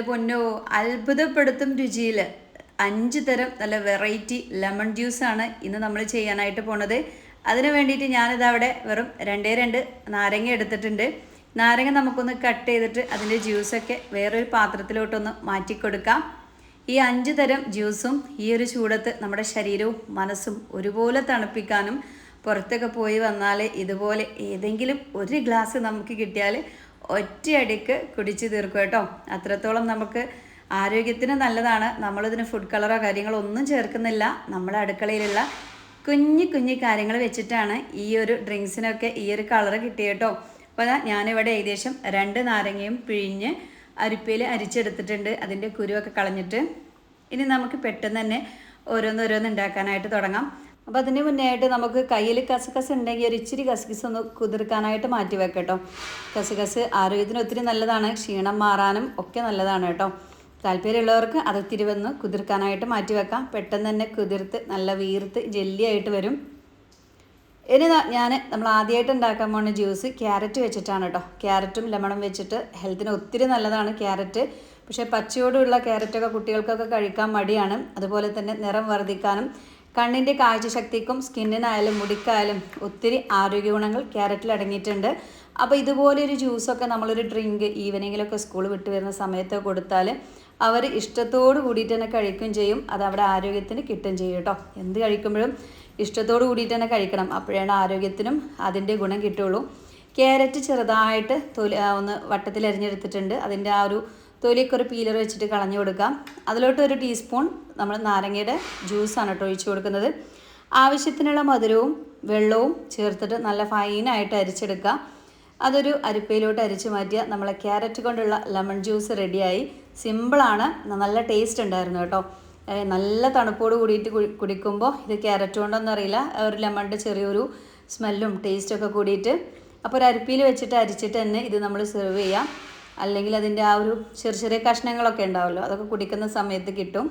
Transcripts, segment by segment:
എന്റെ പൊന്നോ അത്ഭുതപ്പെടുത്തും രുചിയിൽ അഞ്ച് തരം നല്ല വെറൈറ്റി ലെമൺ ജ്യൂസാണ് ഇന്ന് നമ്മൾ ചെയ്യാനായിട്ട് പോണത്. അതിന് വേണ്ടിയിട്ട് ഞാനിത് അവിടെ വെറും രണ്ടേ രണ്ട് നാരങ്ങ എടുത്തിട്ടുണ്ട്. നാരങ്ങ നമുക്കൊന്ന് കട്ട് ചെയ്തിട്ട് അതിന്റെ ജ്യൂസൊക്കെ വേറൊരു പാത്രത്തിലോട്ടൊന്ന് മാറ്റി കൊടുക്കാം ഈ അഞ്ച് തരം ജ്യൂസും ഈ ഒരു ചൂടത്ത് നമ്മുടെ ശരീരവും മനസ്സും ഒരുപോലെ തണുപ്പിക്കാനും പുറത്തൊക്കെ പോയി വന്നാൽ ഇതുപോലെ ഏതെങ്കിലും ഒരു ഗ്ലാസ് നമുക്ക് കിട്ടിയാൽ ഒറ്റയടിക്ക് കുടിച്ച് തീർക്കും കേട്ടോ. അത്രത്തോളം നമുക്ക് ആരോഗ്യത്തിന് നല്ലതാണ്. നമ്മളിതിന് ഫുഡ് കളറോ കാര്യങ്ങളോ ഒന്നും ചേർക്കുന്നില്ല. നമ്മുടെ അടുക്കളയിലുള്ള കുഞ്ഞു കുഞ്ഞു കാര്യങ്ങൾ വെച്ചിട്ടാണ് ഈ ഒരു ഡ്രിങ്ക്സിനൊക്കെ ഈ ഒരു കളറ് കിട്ടിയട്ടോ കേട്ടോ. അപ്പോൾ അതാ ഞാനിവിടെ ഏകദേശം രണ്ട് നാരങ്ങയും പിഴിഞ്ഞ് അരിപ്പയിൽ അരിച്ചെടുത്തിട്ടുണ്ട്. അതിന്റെ കുരുവൊക്കെ കളഞ്ഞിട്ട് ഇനി നമുക്ക് പെട്ടെന്ന് തന്നെ ഓരോന്നോരോന്ന് ഉണ്ടാക്കാനായിട്ട് തുടങ്ങാം. അപ്പോൾ അതിന് മുന്നേ ആയിട്ട് നമുക്ക് കയ്യിൽ കസകസ് ഉണ്ടെങ്കിൽ ഒരു ഇച്ചിരി കസകസ് ഒന്ന് കുതിർക്കാനായിട്ട് മാറ്റി വെക്കട്ടോ. കസകസ് ആരോഗ്യത്തിന് ഒത്തിരി നല്ലതാണ്. ക്ഷീണം മാറാനും ഒക്കെ നല്ലതാണ് കേട്ടോ. താല്പര്യമുള്ളവർക്ക് അത് ഇത്തിരി വന്ന് കുതിർക്കാനായിട്ട് മാറ്റി വെക്കാം. പെട്ടെന്ന് തന്നെ കുതിർത്ത് നല്ല വീർത്ത് ജെല്ലിയായിട്ട് വരും. ഇനി ഞാൻ നമ്മൾ ആദ്യമായിട്ട് ഉണ്ടാക്കാൻ പോകുന്ന ജ്യൂസ് ക്യാരറ്റ് വെച്ചിട്ടാണ് കേട്ടോ. ക്യാരറ്റും ലെമണും വെച്ചിട്ട് ഹെൽത്തിന് ഒത്തിരി നല്ലതാണ് ക്യാരറ്റ്. പക്ഷേ പച്ചയോടുള്ള ക്യാരറ്റൊക്കെ കുട്ടികൾക്കൊക്കെ കഴിക്കാൻ മടിയാണ്. അതുപോലെ തന്നെ നിറം വർദ്ധിക്കാനും കണ്ണിന്റെ കാഴ്ചശക്തിക്കും സ്കിന്നിനായാലും മുടിക്കായാലും ഒത്തിരി ആരോഗ്യ ഗുണങ്ങൾ ക്യാരറ്റിൽ അടങ്ങിയിട്ടുണ്ട്. അപ്പോൾ ഇതുപോലെ ഒരു ജ്യൂസൊക്കെ നമ്മളൊരു ഡ്രിങ്ക് ഈവനിങ്ങിലൊക്കെ സ്കൂൾ വിട്ട് വരുന്ന സമയത്ത് കൊടുത്താൽ അവർ ഇഷ്ടത്തോട് കൂടിയിട്ട് തന്നെ കഴിക്കുകയും ചെയ്യും. അത് അവിടെ ആരോഗ്യത്തിന് കിട്ടും ചെയ്യും കേട്ടോ. എന്ത് കഴിക്കുമ്പോഴും ഇഷ്ടത്തോട് കൂടിയിട്ട് തന്നെ കഴിക്കണം. അപ്പോഴാണ് ആരോഗ്യത്തിനും അതിന്റെ ഗുണം കിട്ടുള്ളൂ ക്യാരറ്റ് ചെറുതായിട്ട് തൊലി ഒന്ന് വട്ടത്തിൽ അരിഞ്ഞെടുത്തിട്ടുണ്ട്. അതിന്റെ ആ ഒരു തൊലിയൊക്കെ ഒരു പീലർ വെച്ചിട്ട് കളഞ്ഞു കൊടുക്കാം അതിലോട്ട് ഒരു ടീസ്പൂൺ നമ്മൾ നാരങ്ങയുടെ ജ്യൂസാണ് കേട്ടോ ഒഴിച്ചു കൊടുക്കുന്നത്. ആവശ്യത്തിനുള്ള മധുരവും വെള്ളവും ചേർത്തിട്ട് നല്ല ഫൈനായിട്ട് അരിച്ചെടുക്കുക. അതൊരു അരിപ്പയിലോട്ട് അരിച്ച് മാറ്റിയ നമ്മളെ ക്യാരറ്റ് കൊണ്ടുള്ള ലെമൺ ജ്യൂസ് റെഡിയായി സിമ്പിളാണ് നല്ല ടേസ്റ്റ് ഉണ്ടായിരുന്നു കേട്ടോ നല്ല തണുപ്പോട് കൂടിയിട്ട് കുടി- കുടിക്കുമ്പോൾ ഇത് ക്യാരറ്റ് കൊണ്ടൊന്നും അറിയില്ല. ഒരു ലെമണിന്റെ ചെറിയൊരു സ്മെല്ലും ടേസ്റ്റും ഒക്കെ കൂടിയിട്ട്. അപ്പോൾ ഒരു അരിപ്പിയിൽ വെച്ചിട്ട് അരിച്ചിട്ട് തന്നെ ഇത് നമ്മൾ സെർവ് ചെയ്യാം. അല്ലെങ്കിൽ അതിന്റെ ആ ഒരു ചെറിയ ചെറിയ കഷ്ണങ്ങളൊക്കെ ഉണ്ടാവുമല്ലോ അതൊക്കെ കുടിക്കുന്ന സമയത്ത് കിട്ടും.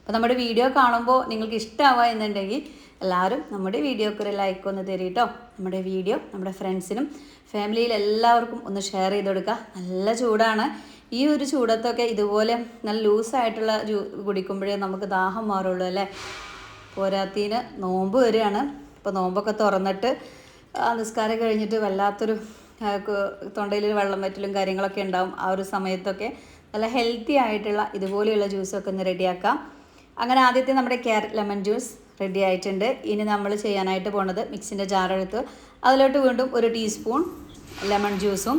അപ്പോൾ നമ്മുടെ വീഡിയോ കാണുമ്പോൾ നിങ്ങൾക്ക് ഇഷ്ടമാവുക എന്നുണ്ടെങ്കിൽ എല്ലാവരും നമ്മുടെ വീഡിയോക്ക് ഒരു ലൈക്ക് ഒന്ന് തരും കേട്ടോ. നമ്മുടെ വീഡിയോ നമ്മുടെ ഫ്രണ്ട്സിനും ഫാമിലിയിൽ എല്ലാവർക്കും ഒന്ന് ഷെയർ ചെയ്ത് കൊടുക്കുക. നല്ല ചൂടാണ്. ഈ ഒരു ചൂടത്തൊക്കെ ഇതുപോലെ നല്ല ലൂസായിട്ടുള്ള ജ്യൂ കുടിക്കുമ്പോഴേ നമുക്ക് ദാഹം മാറുള്ളൂ അല്ലേ? പോരാത്തീന് നോമ്പ് വരികയാണ് അപ്പോൾ നോമ്പൊക്കെ തുറന്നിട്ട് നിസ്കാരം കഴിഞ്ഞിട്ട് വല്ലാത്തൊരു തൊണ്ടയിൽ വെള്ളം വറ്റലും കാര്യങ്ങളൊക്കെ ഉണ്ടാവും ആ ഒരു സമയത്തൊക്കെ നല്ല ഹെൽത്തി ആയിട്ടുള്ള ഇതുപോലെയുള്ള ജ്യൂസൊക്കെ ഒന്ന് റെഡിയാക്കാം അങ്ങനെ ആദ്യത്തെ നമ്മുടെ ക്യാരറ്റ് ലെമൺ ജ്യൂസ് റെഡി ആയിട്ടുണ്ട്. ഇനി നമ്മൾ ചെയ്യാനായിട്ട് പോണത് മിക്സിന്റെ ജാറെടുത്ത് അതിലോട്ട് വീണ്ടും ഒരു ടീസ്പൂൺ ലെമൺ ജ്യൂസും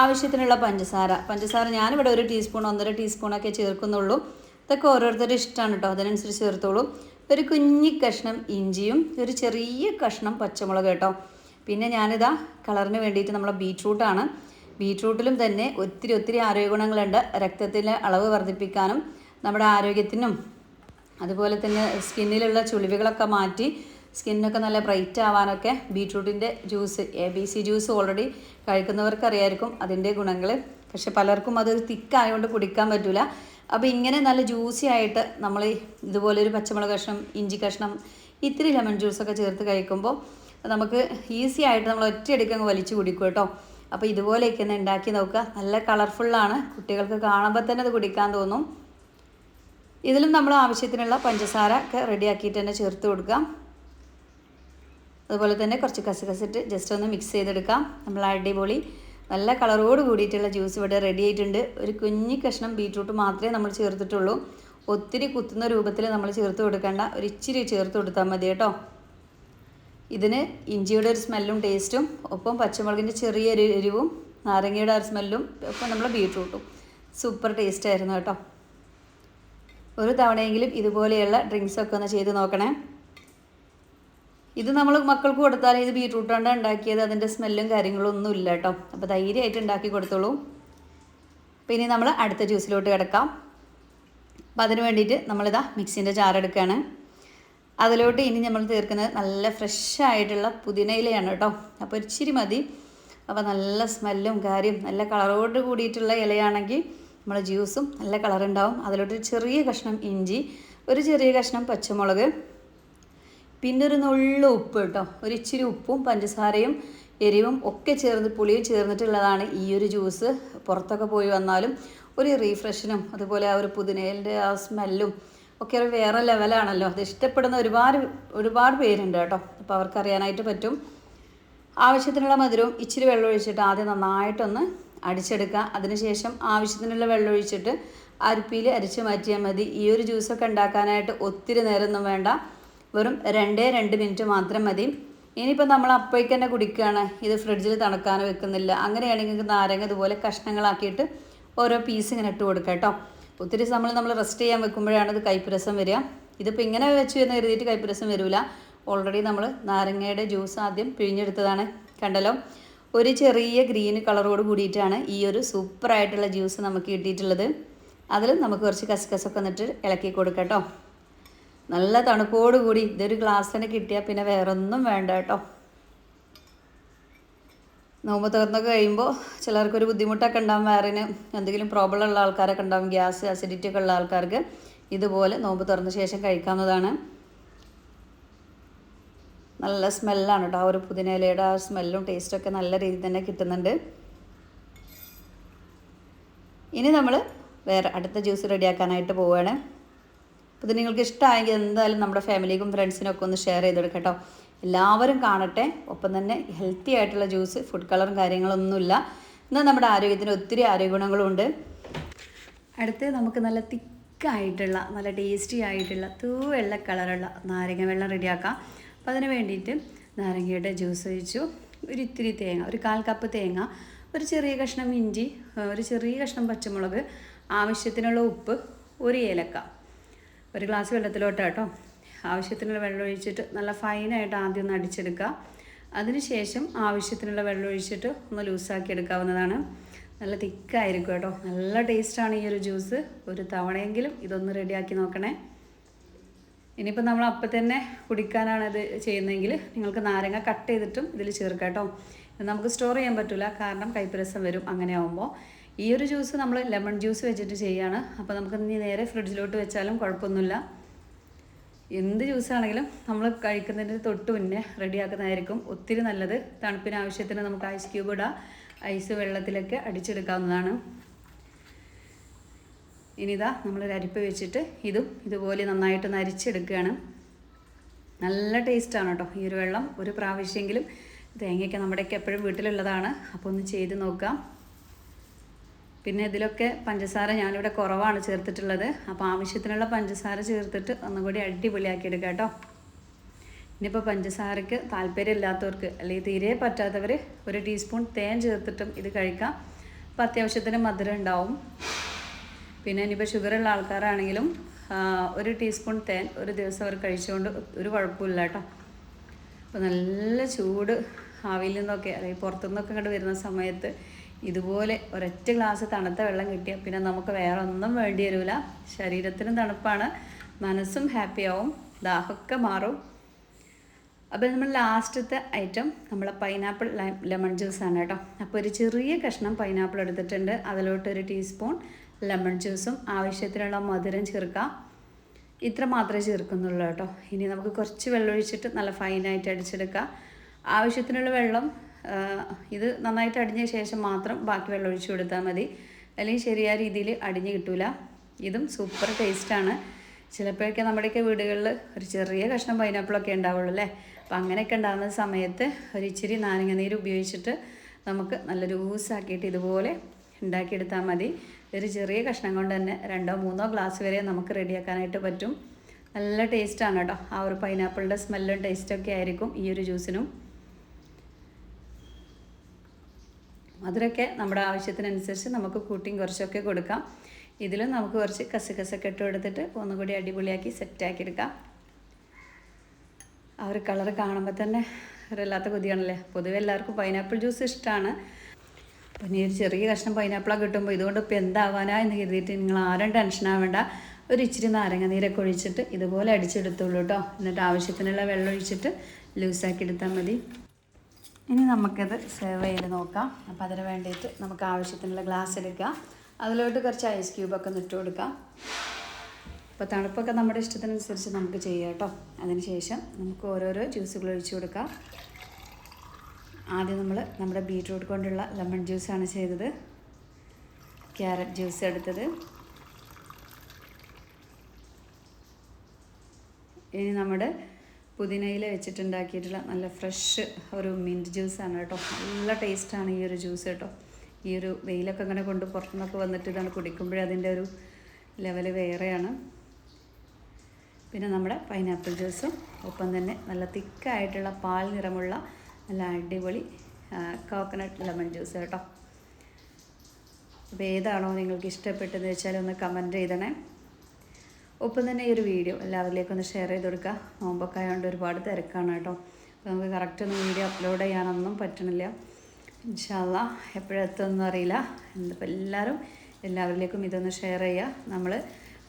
ആവശ്യത്തിനുള്ള പഞ്ചസാര. പഞ്ചസാര ഞാനിവിടെ ഒരു ടീസ്പൂൺ ഒന്നര ടീസ്പൂണൊക്കെ ചേർക്കുന്നുള്ളൂ. ഇതൊക്കെ ഓരോരുത്തരുടെ ഇഷ്ടമാണ് കേട്ടോ അതിനനുസരിച്ച് ചേർത്തോളൂ. ഒരു കുഞ്ഞി കഷ്ണം ഇഞ്ചിയും ഒരു ചെറിയ കഷ്ണം പച്ചമുളക് കേട്ടോ പിന്നെ ഞാനിതാ കളറിന് വേണ്ടിയിട്ട് നമ്മളെ ബീട്രൂട്ടാണ്. ബീട്രൂട്ടിലും തന്നെ ഒത്തിരി ഒത്തിരി ആരോഗ്യ ഗുണങ്ങളുണ്ട് രക്തത്തിലെ അളവ് വർദ്ധിപ്പിക്കാനും നമ്മുടെ ആരോഗ്യത്തിനും അതുപോലെ തന്നെ സ്കിന്നിലുള്ള ചുളിവുകളൊക്കെ മാറ്റി സ്കിന്നൊക്കെ നല്ല ബ്രൈറ്റ് ആവാനൊക്കെ ബീട്രൂട്ടിന്റെ juice A B C juice already കഴിക്കുന്നവർക്ക് അറിയായിരിക്കും അതിന്റെ ഗുണങ്ങൾ. പക്ഷെ പലർക്കും അത് തിക്കായതുകൊണ്ട് കുടിക്കാൻ പറ്റില്ല അപ്പോൾ ഇങ്ങനെ നല്ല ജ്യൂസി ആയിട്ട് നമ്മൾ ഇതുപോലെ ഒരു പച്ചമുളക് കഷ്ണം ഇഞ്ചി കഷ്ണം ഇത്തിരി ലെമൺ ജ്യൂസൊക്കെ ചേർത്ത് കഴിക്കുമ്പോൾ നമുക്ക് ഈസി ആയിട്ട് നമ്മൾ ഒറ്റയടിക്ക് അങ്ങ് വലിച്ചു കുടിക്കും കേട്ടോ. അപ്പോൾ ഇതുപോലെയൊക്കെ ഒന്ന് ഉണ്ടാക്കി നോക്കുക. നല്ല കളർഫുള്ളാണ് കുട്ടികൾക്ക് കാണുമ്പോൾ തന്നെ അത് കുടിക്കാൻ തോന്നും. ഇതിലും നമ്മൾ ആവശ്യത്തിനുള്ള പഞ്ചസാര ഒക്കെ റെഡിയാക്കിയിട്ട് തന്നെ ചേർത്ത് കൊടുക്കാം. അതുപോലെ തന്നെ കുറച്ച് കസകസിട്ട് ജസ്റ്റ് ഒന്ന് മിക്സ് ചെയ്തെടുക്കാം. നമ്മൾ അടിപൊളി നല്ല കളറോട് കൂടിയിട്ടുള്ള ജ്യൂസ് ഇവിടെ റെഡി ആയിട്ടുണ്ട്. ഒരു കുഞ്ഞി കഷ്ണം ബീറ്റ്റൂട്ട് മാത്രമേ നമ്മൾ ചേർത്തിട്ടുള്ളൂ. ഒത്തിരി കുത്തുന്ന രൂപത്തിൽ നമ്മൾ ചേർത്ത് കൊടുക്കേണ്ട. ഒരു ഇച്ചിരി ചേർത്ത് കൊടുത്താൽ മതി കേട്ടോ. ഇതിന് ഇഞ്ചിയുടെ ഒരു സ്മെല്ലും ടേസ്റ്റും ഒപ്പം പച്ചമുളകിന്റെ ചെറിയൊരു എരിവും നാരങ്ങയുടെ ആ സ്മെല്ലും ഒപ്പം നമ്മൾ ബീട്രൂട്ടും. സൂപ്പർ ടേസ്റ്റ് ആയിരുന്നു കേട്ടോ. ഒരു തവണയെങ്കിലും ഇതുപോലെയുള്ള ഡ്രിങ്ക്സൊക്കെ ഒന്ന് ചെയ്ത് നോക്കണേ. ഇത് നമ്മൾ മക്കൾക്ക് കൊടുത്താൽ ഇത് ബീട്രൂട്ട് കൊണ്ട് ഉണ്ടാക്കിയത് അതിന്റെ സ്മെല്ലും കാര്യങ്ങളും ഒന്നും ഇല്ല കേട്ടോ. അപ്പോൾ ധൈര്യമായിട്ട് ഉണ്ടാക്കി കൊടുത്തോളൂ. ഇനി നമ്മൾ അടുത്ത ജ്യൂസിലോട്ട് കിടക്കാം. അപ്പോൾ അതിന് വേണ്ടിയിട്ട് നമ്മളിതാ മിക്സിന്റെ ചാറെടുക്കുകയാണ് അതിലോട്ട് ഇനി നമ്മൾ തീർക്കുന്നത് നല്ല ഫ്രഷ് ആയിട്ടുള്ള പുതിനയിലയാണ് കേട്ടോ. അപ്പോൾ ഇച്ചിരി മതി. അപ്പോൾ നല്ല സ്മെല്ലും കാര്യം നല്ല കളറോട് കൂടിയിട്ടുള്ള ഇലയാണെങ്കിൽ നമ്മൾ ജ്യൂസും നല്ല കളറുണ്ടാവും. അതിലോട്ട് ചെറിയ കഷ്ണം ഇഞ്ചി ഒരു ചെറിയ കഷ്ണം പച്ചമുളക് പിന്നെ ഒരു നുള്ളു ഉപ്പ് കേട്ടോ. ഒരു ഇച്ചിരി ഉപ്പും പഞ്ചസാരയും എരിവും ഒക്കെ ചേർന്ന് പുളിയും ചേർന്നിട്ടുള്ളതാണ് ഈ ഒരു ജ്യൂസ്. പുറത്തൊക്കെ പോയി വന്നാലും ഒരു റീഫ്രഷിനും അതുപോലെ ആ ഒരു പുതിനേലിന്റെ ആ സ്മെല്ലും ഒക്കെ ഒരു വേറെ ലെവലാണല്ലോ അത് ഇഷ്ടപ്പെടുന്ന ഒരുപാട് ഒരുപാട് പേരുണ്ട് കേട്ടോ. അപ്പോൾ അവർക്കറിയാനായിട്ട് പറ്റും. ആവശ്യത്തിനുള്ള മധുരവും ഇച്ചിരി വെള്ളം ഒഴിച്ചിട്ട് ആദ്യം നന്നായിട്ടൊന്ന് അടിച്ചെടുക്കുക. അതിനുശേഷം ആവശ്യത്തിനുള്ള വെള്ളം ഒഴിച്ചിട്ട് അരിപ്പിയിൽ അരിച്ച് മാറ്റിയാൽ മതി. ഈ ഒരു ജ്യൂസൊക്കെ ഉണ്ടാക്കാനായിട്ട് ഒത്തിരി നേരമൊന്നും വേണ്ട. വെറും രണ്ടേ രണ്ട് മിനിറ്റ് മാത്രം മതി. ഇനിയിപ്പോൾ നമ്മൾ അപ്പോഴേക്ക് തന്നെ കുടിക്കുകയാണ്. ഇത് ഫ്രിഡ്ജിൽ തണുക്കാനോ വെക്കുന്നില്ല. അങ്ങനെയാണെങ്കിൽ നാരങ്ങ ഇതുപോലെ കഷ്ണങ്ങളാക്കിയിട്ട് ഓരോ പീസ് ഇങ്ങനെ ഇട്ട് കൊടുക്കാം കേട്ടോ. ഒത്തിരി നമ്മൾ നമ്മൾ റെസ്റ്റ് ചെയ്യാൻ വെക്കുമ്പോഴാണ് ഇത് കൈപ്പുരസം വരിക. ഇതിപ്പോൾ ഇങ്ങനെ വെച്ച് എന്ന് കരുതിയിട്ട് കൈപ്പുരസം വരില്ല ഓൾറെഡി നമ്മൾ നാരങ്ങയുടെ ജ്യൂസ് ആദ്യം പിഴിഞ്ഞെടുത്തതാണ്. കണ്ടല്ലോ? ഒരു ചെറിയ ഗ്രീൻ കളറോട് കൂടിയിട്ടാണ് ഈ ഒരു സൂപ്പറായിട്ടുള്ള ജ്യൂസ് നമുക്ക് കിട്ടിയിട്ടുള്ളത്. അതിൽ നമുക്ക് കുറച്ച് കസക്കസൊക്കെ എന്നിട്ട് ഇളക്കി കൊടുക്കാം കേട്ടോ. നല്ല തണുപ്പോടുകൂടി ഇതൊരു ഗ്ലാസ് തന്നെ കിട്ടിയാൽ പിന്നെ വേറൊന്നും വേണ്ട കേട്ടോ. നോമ്പ് തുറന്നൊക്കെ കഴിയുമ്പോൾ ചിലർക്കൊരു ബുദ്ധിമുട്ടൊക്കെ ഉണ്ടാകും വയറിന് എന്തെങ്കിലും പ്രോബ്ലം ഉള്ള ആൾക്കാരൊക്കെ ഉണ്ടാകും ഗ്യാസ് അസിഡിറ്റി ഒക്കെ ഉള്ള ആൾക്കാർക്ക് ഇതുപോലെ നോമ്പ് തുറന്ന ശേഷം കഴിക്കാവുന്നതാണ്. നല്ല സ്മെല്ലാണ് കേട്ടോ ആ ഒരു പുതിനയിലയുടെ ആ സ്മെല്ലും ടേസ്റ്റൊക്കെ നല്ല രീതിയിൽ തന്നെ കിട്ടുന്നുണ്ട്. ഇനി നമ്മൾ വേറെ അടുത്ത ജ്യൂസ് റെഡിയാക്കാനായിട്ട് പോവുകയാണ് അപ്പോൾ ഇത് നിങ്ങൾക്ക് ഇഷ്ടമായെങ്കിൽ എന്തായാലും നമ്മുടെ ഫാമിലിക്കും ഫ്രണ്ട്സിനും ഒക്കെ ഒന്ന് ഷെയർ ചെയ്തെടുക്കാം കേട്ടോ എല്ലാവരും കാണട്ടെ. ഒപ്പം തന്നെ ഹെൽത്തി ആയിട്ടുള്ള ജ്യൂസ് ഫുഡ് കളറും കാര്യങ്ങളൊന്നുമില്ല. എന്നാൽ നമ്മുടെ ആരോഗ്യത്തിന് ഒത്തിരി ആരോഗ്യഗുണങ്ങളും ഉണ്ട് അടുത്ത് നമുക്ക് നല്ല തിക്കായിട്ടുള്ള നല്ല ടേസ്റ്റി ആയിട്ടുള്ള തൂ വെള്ള കളറുള്ള നാരങ്ങ വെള്ളം റെഡിയാക്കാം അപ്പം അതിന് വേണ്ടിയിട്ട് നാരങ്ങയുടെ ജ്യൂസ് ഒഴിച്ചു. ഒരു ഇത്തിരി തേങ്ങ ഒരു കാൽ കപ്പ് തേങ്ങ ഒരു ചെറിയ കഷ്ണം ഇഞ്ചി ഒരു ചെറിയ കഷ്ണം പച്ചമുളക് ആവശ്യത്തിനുള്ള ഉപ്പ് ഒരു ഏലക്ക. ഒരു ഗ്ലാസ് വെള്ളത്തിലോട്ട് കേട്ടോ ആവശ്യത്തിനുള്ള വെള്ളം ഒഴിച്ചിട്ട് നല്ല ഫൈനായിട്ട് ആദ്യം ഒന്ന് അടിച്ചെടുക്കുക. അതിനുശേഷം ആവശ്യത്തിനുള്ള വെള്ളം ഒഴിച്ചിട്ട് ഒന്ന് ലൂസാക്കി എടുക്കാവുന്നതാണ്. നല്ല തിക്കായിരിക്കും കേട്ടോ. നല്ല ടേസ്റ്റാണ് ഈ ഒരു ജ്യൂസ്. ഒരു തവണയെങ്കിലും ഇതൊന്ന് റെഡിയാക്കി നോക്കണേ. ഇനിയിപ്പോൾ നമ്മൾ അപ്പം തന്നെ കുടിക്കാനാണ് ഇത് ചെയ്യുന്നതെങ്കിൽ നിങ്ങൾക്ക് നാരങ്ങ കട്ട് ചെയ്തിട്ടും ഇതിൽ ചേർക്കാം കേട്ടോ. നമുക്ക് സ്റ്റോർ ചെയ്യാൻ പറ്റില്ല കാരണം കൈപ്പരസം വരും. അങ്ങനെ ആകുമ്പോൾ ഈ ഒരു ജ്യൂസ് നമ്മൾ ലെമൺ ജ്യൂസ് വെച്ചിട്ട് ചെയ്യുകയാണ് അപ്പോൾ നമുക്ക് ഇനി നേരെ ഫ്രിഡ്ജിലോട്ട് വെച്ചാലും കുഴപ്പമൊന്നുമില്ല. എന്ത് ജ്യൂസ് ആണെങ്കിലും നമ്മൾ കഴിക്കുന്നതിന് തൊട്ട് മുന്നേ റെഡിയാക്കുന്നതായിരിക്കും ഒത്തിരി നല്ലത്. തണുപ്പിന് ആവശ്യത്തിന് നമുക്ക് ഐസ് ക്യൂബ് ഇടാം. ഐസ് വെള്ളത്തിലൊക്കെ അടിച്ചെടുക്കാവുന്നതാണ്. ഇനിതാ നമ്മളൊരു അരിപ്പ് വെച്ചിട്ട് ഇതും ഇതുപോലെ നന്നായിട്ട് നരിച്ചെടുക്കുകയാണ് നല്ല ടേസ്റ്റാണ് കേട്ടോ ഈ ഒരു വെള്ളം. ഒരു പ്രാവശ്യമെങ്കിലും തേങ്ങയൊക്കെ നമ്മുടെയൊക്കെ എപ്പോഴും വീട്ടിലുള്ളതാണ്. അപ്പോൾ ഒന്ന് ചെയ്ത് നോക്കാം. പിന്നെ ഇതിലൊക്കെ പഞ്ചസാര ഞാനിവിടെ കുറവാണ് ചേർത്തിട്ടുള്ളത്. അപ്പോൾ ആവശ്യത്തിനുള്ള പഞ്ചസാര ചേർത്തിട്ട് ഒന്നുകൂടി അടിപൊളിയാക്കി എടുക്കാം കേട്ടോ. ഇനിയിപ്പോൾ പഞ്ചസാരയ്ക്ക് താല്പര്യമില്ലാത്തവർക്ക് അല്ലെങ്കിൽ തീരെ പറ്റാത്തവർ ഒരു ടീസ്പൂൺ തേൻ ചേർത്തിട്ടും ഇത് കഴിക്കാം. അപ്പോൾ അത്യാവശ്യത്തിന് മധുരം ഉണ്ടാവും. പിന്നെ ഇനിയിപ്പോൾ ഷുഗറുള്ള ആൾക്കാരാണെങ്കിലും ഒരു ടീസ്പൂൺ തേൻ ഒരു ദിവസം അവർ കഴിച്ചുകൊണ്ട് ഒരു കുഴപ്പമില്ല കേട്ടോ. അപ്പോൾ നല്ല ചൂട് ആവിയിൽ നിന്നൊക്കെ അല്ലെങ്കിൽ പുറത്തുനിന്നൊക്കെ ഇങ്ങോട്ട് വരുന്ന സമയത്ത് ഇതുപോലെ ഒരൊറ്റ ഗ്ലാസ് തണുത്ത വെള്ളം കിട്ടിയാൽ പിന്നെ നമുക്ക് വേറെ ഒന്നും വേണ്ടി വരില്ല ശരീരത്തിനും തണുപ്പാണ്. മനസ്സും ഹാപ്പിയാവും ദാഹമൊക്കെ മാറും. അപ്പോൾ നമ്മൾ ലാസ്റ്റത്തെ ഐറ്റം നമ്മൾ പൈനാപ്പിൾ ലെമൺ ജ്യൂസ് ആണ് കേട്ടോ. അപ്പോൾ ഒരു ചെറിയ കഷ്ണം പൈനാപ്പിൾ എടുത്തിട്ടുണ്ട്. അതിലോട്ട് ഒരു ടീസ്പൂൺ ലെമൺ ജ്യൂസും ആവശ്യത്തിനുള്ള മധുരം ചേർക്കാം. ഇത്ര മാത്രമേ ചേർക്കുന്നുള്ളൂ കേട്ടോ. ഇനി നമുക്ക് കുറച്ച് വെള്ളം ഒഴിച്ചിട്ട് നല്ല ഫൈനായിട്ട് അടിച്ചെടുക്കാം. ആവശ്യത്തിനുള്ള വെള്ളം ഇത് നന്നായിട്ട് അടിഞ്ഞ ശേഷം മാത്രം ബാക്കി വെള്ളം ഒഴിച്ചു കൊടുത്താൽ മതി. അല്ലെങ്കിൽ ശരിയായ രീതിയിൽ അടിഞ്ഞ് കിട്ടൂല. ഇതും സൂപ്പർ ടേസ്റ്റാണ് ചിലപ്പോഴൊക്കെ നമ്മുടെയൊക്കെ വീടുകളിൽ ഒരു ചെറിയ കഷ്ണം പൈനാപ്പിളൊക്കെ ഉണ്ടാവുള്ളൂ അല്ലേ? അപ്പോൾ അങ്ങനെയൊക്കെ ഉണ്ടാകുന്ന സമയത്ത് ഒരു ഇച്ചിരി നാരങ്ങ നീര് ഉപയോഗിച്ചിട്ട് നമുക്ക് നല്ല ലൂസാക്കിയിട്ട് ഇതുപോലെ ഉണ്ടാക്കിയെടുത്താൽ മതി. ഒരു ചെറിയ കഷ്ണം കൊണ്ട് തന്നെ രണ്ടോ മൂന്നോ ഗ്ലാസ് വരെ നമുക്ക് റെഡിയാക്കാനായിട്ട് പറ്റും. നല്ല ടേസ്റ്റാണ് കേട്ടോ. ആ ഒരു പൈനാപ്പിളിന്റെ സ്മെല്ലും ടേസ്റ്റൊക്കെ ആയിരിക്കും ഈ ഒരു ജ്യൂസിനും മധുരമൊക്കെ നമ്മുടെ ആവശ്യത്തിനനുസരിച്ച് നമുക്ക് കൂട്ടിയും കുറച്ചൊക്കെ കൊടുക്കാം. ഇതിലും നമുക്ക് കുറച്ച് കസക്കസൊക്കെ ഇട്ട് കൊടുത്തിട്ട് ഒന്നുകൂടി അടിപൊളിയാക്കി സെറ്റാക്കി എടുക്കാം. ആ ഒരു കളർ കാണുമ്പോൾ തന്നെ ഒരല്ലാത്ത കൊതിയാണല്ലേ? പൊതുവെ എല്ലാവർക്കും പൈനാപ്പിൾ ജ്യൂസ് ഇഷ്ടമാണ് പിന്നെ ഒരു ചെറിയ കഷ്ണം പൈനാപ്പിളൊക്കെ കിട്ടുമ്പോൾ ഇതുകൊണ്ട് ഇപ്പോൾ എന്താവാനാ എന്ന് കരുതിയിട്ട് നിങ്ങൾ ആരും ടെൻഷൻ ആവേണ്ട. ഒരു ഇച്ചിരി നാരങ്ങ നീരൊക്കെ ഒഴിച്ചിട്ട് ഇതുപോലെ അടിച്ചെടുത്തോളൂ കേട്ടോ എന്നിട്ട് ആവശ്യത്തിനുള്ള വെള്ളം ഒഴിച്ചിട്ട് ലൂസാക്കി എടുത്താൽ മതി. ഇനി നമുക്കത് സെർവ് ചെയ്ത് നോക്കാം. അപ്പോൾ അതിന് വേണ്ടിയിട്ട് നമുക്ക് ആവശ്യത്തിനുള്ള ഗ്ലാസ് എടുക്കാം. അതിലോട്ട് കുറച്ച് ഐസ് ക്യൂബൊക്കെ നിട്ട് കൊടുക്കാം. അപ്പോൾ തണുപ്പൊക്കെ നമ്മുടെ ഇഷ്ടത്തിനനുസരിച്ച് നമുക്ക് ചെയ്യാം കേട്ടോ. അതിന് ശേഷം നമുക്ക് ഓരോരോ ജ്യൂസുകൾ ഒഴിച്ചു കൊടുക്കാം. ആദ്യം നമ്മൾ നമ്മുടെ ബീട്രൂട്ട് കൊണ്ടുള്ള ലെമൺ ജ്യൂസാണ് ചെയ്തത്. ക്യാരറ്റ് ജ്യൂസ് എടുത്തത്. ഇനി നമ്മുടെ പുതിനയില വെച്ചിട്ടുണ്ടാക്കിയിട്ടുള്ള നല്ല ഫ്രഷ് ഒരു മിന്റ് ജ്യൂസാണ് കേട്ടോ. നല്ല ടേസ്റ്റാണ് ഈ ഒരു ജ്യൂസ് കേട്ടോ. ഈ ഒരു വെയിലൊക്കെ ഇങ്ങനെ കൊണ്ട് പുറത്തുനിന്നൊക്കെ വന്നിട്ട് ഇതാണ് കുടിക്കുമ്പോഴേ അതിന്റെ ഒരു ലെവൽ വേറെയാണ്. പിന്നെ നമ്മുടെ പൈനാപ്പിൾ ജ്യൂസും ഒപ്പം തന്നെ നല്ല തിക്കായിട്ടുള്ള പാൽ നിറമുള്ള നല്ല അടിപൊളി കോക്കനട്ട് ലെമൺ ജ്യൂസ് കേട്ടോ. അപ്പോൾ ഏതാണോ നിങ്ങൾക്ക് ഇഷ്ടപ്പെട്ടതെന്ന് വെച്ചാൽ ഒന്ന് കമന്റ് ചെയ്തണേ. ഒപ്പം തന്നെ ഈ ഒരു വീഡിയോ എല്ലാവരിലേക്കും ഒന്ന് ഷെയർ ചെയ്ത് കൊടുക്കുക. നോമ്പൊക്കെ ആയതുകൊണ്ട് ഒരുപാട് തിരക്കാണ് കേട്ടോ. അപ്പോൾ നമുക്ക് കറക്റ്റ് ഒന്ന് വീഡിയോ അപ്ലോഡ് ചെയ്യാനൊന്നും പറ്റണില്ല. ഇൻഷാല്ല എപ്പോഴെത്തുമെന്നും അറിയില്ല. എന്തപ്പോൾ എല്ലാവരും എല്ലാവരിലേക്കും ഇതൊന്ന് ഷെയർ ചെയ്യുക നമ്മൾ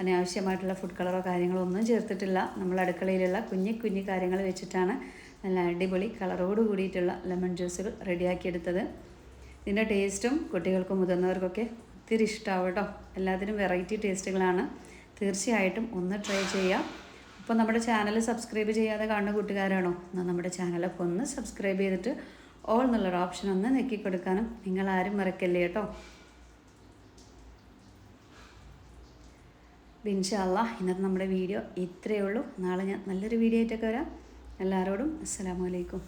അനാവശ്യമായിട്ടുള്ള ഫുഡ് കളറോ കാര്യങ്ങളോ ഒന്നും ചേർത്തിട്ടില്ല. നമ്മൾ അടുക്കളയിലുള്ള കുഞ്ഞി കുഞ്ഞി കാര്യങ്ങൾ വെച്ചിട്ടാണ് നല്ല അടിപൊളി കളറോട് കൂടിയിട്ടുള്ള ലെമൺ ജ്യൂസുകൾ റെഡിയാക്കിയെടുത്തത് ഇതിന്റെ ടേസ്റ്റും കുട്ടികൾക്കും മുതിർന്നവർക്കൊക്കെ ഒത്തിരി ഇഷ്ടമാവും കേട്ടോ. എല്ലാത്തിനും വെറൈറ്റി ടേസ്റ്റുകളാണ് തീർച്ചയായിട്ടും ഒന്ന് ട്രൈ ചെയ്യാം. അപ്പോൾ നമ്മുടെ ചാനൽ സബ്സ്ക്രൈബ് ചെയ്യാതെ കാണുന്ന കൂട്ടുകാരാണോ? എന്നാൽ നമ്മുടെ ചാനലൊക്കെ ഒന്ന് സബ്സ്ക്രൈബ് ചെയ്തിട്ട് ഓൾ എന്നുള്ളൊരു ഓപ്ഷൻ ഒന്ന് നെക്കി കൊടുക്കാനും നിങ്ങൾ ആരും മറക്കല്ലേ കേട്ടോ. ബിൻഷാല്ല ഇന്നത്തെ നമ്മുടെ വീഡിയോ ഇത്രയേ ഉള്ളൂ. നാളെ ഞാൻ നല്ലൊരു വീഡിയോ ആയിട്ടൊക്കെ വരാം. എല്ലാവരോടും അസ്സാം അലൈക്കും.